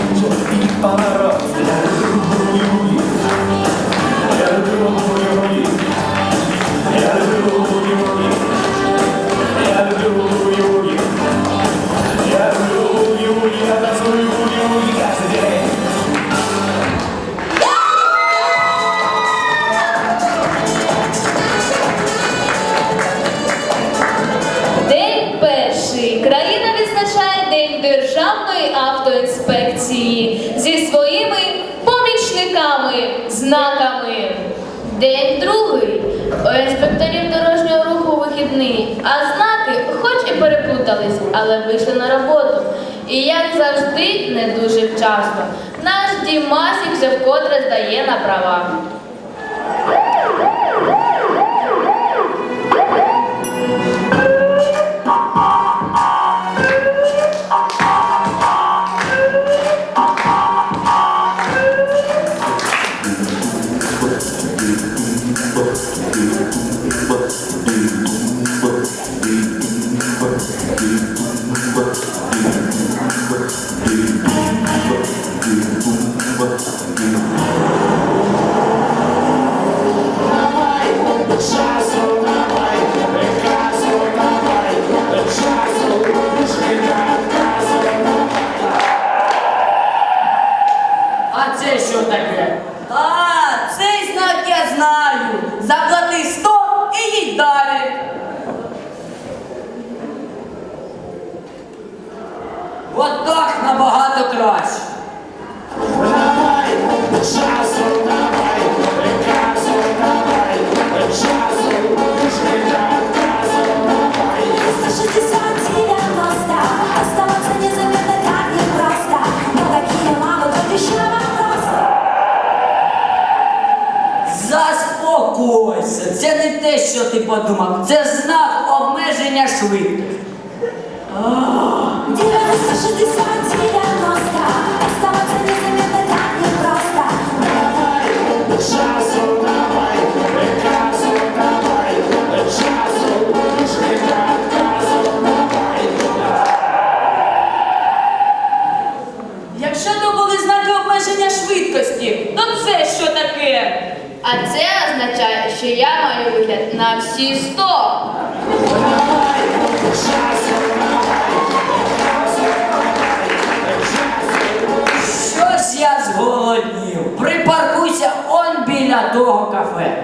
いっぱいある День другий. У інспекторів дорожнього руху вихідний, а знаки хоч і переплутались, але вийшли на роботу. І як завжди, не дуже вчасно. Наш Дімасік вже вкотре здає на права. Що ти подумав. Це знак обмеження швидкості. Що я маю вигляд на всі 100. Щось я зголоднів. Припаркуйся он біля того кафе.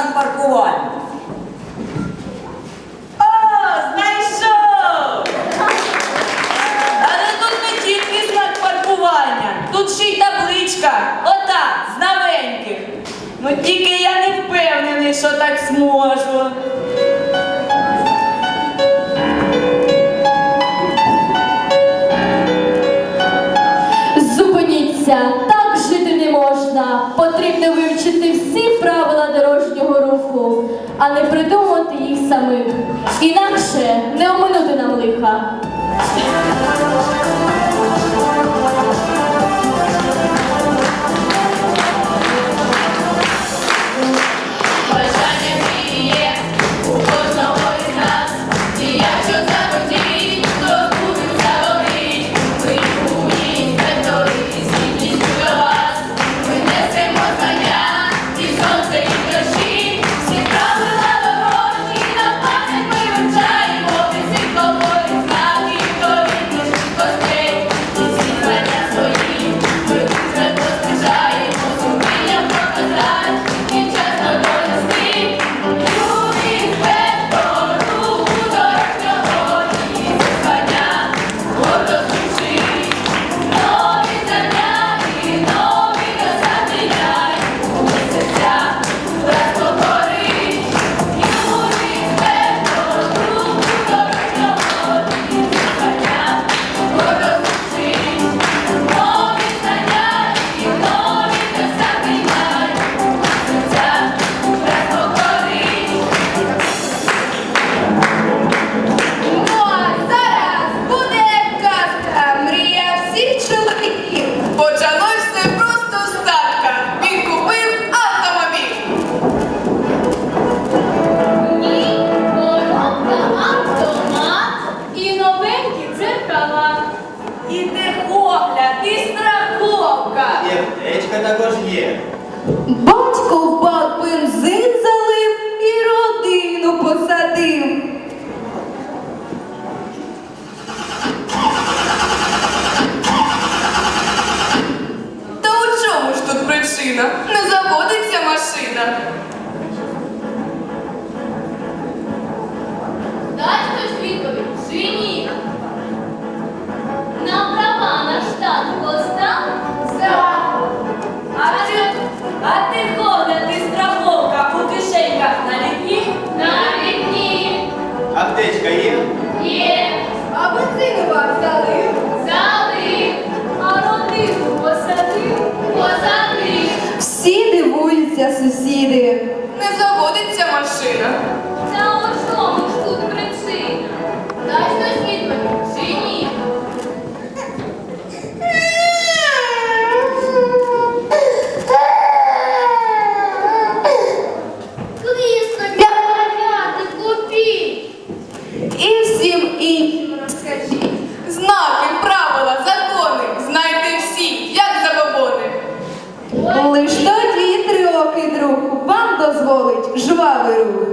Знак паркування? О, знайшов! Але тут не тільки знак паркування, тут ще й табличка, ота, з новеньких. Ну тільки я не впевнений, що так зможу. Зупиніться, так жити не можна. Потрібно вивчити всі правила руху, а не придумати їх самих. Інакше не оминути нам лиха. аптечка є? Є. А бензину вам дали? Дали. А родину посадив? Посадив. Всі дивуються сусіди. Не заводиться машина. Та у чому ಗುರುವಾಗರು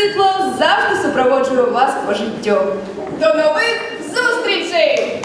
світло завжди супроводжує вас по життю. До нових зустрічей!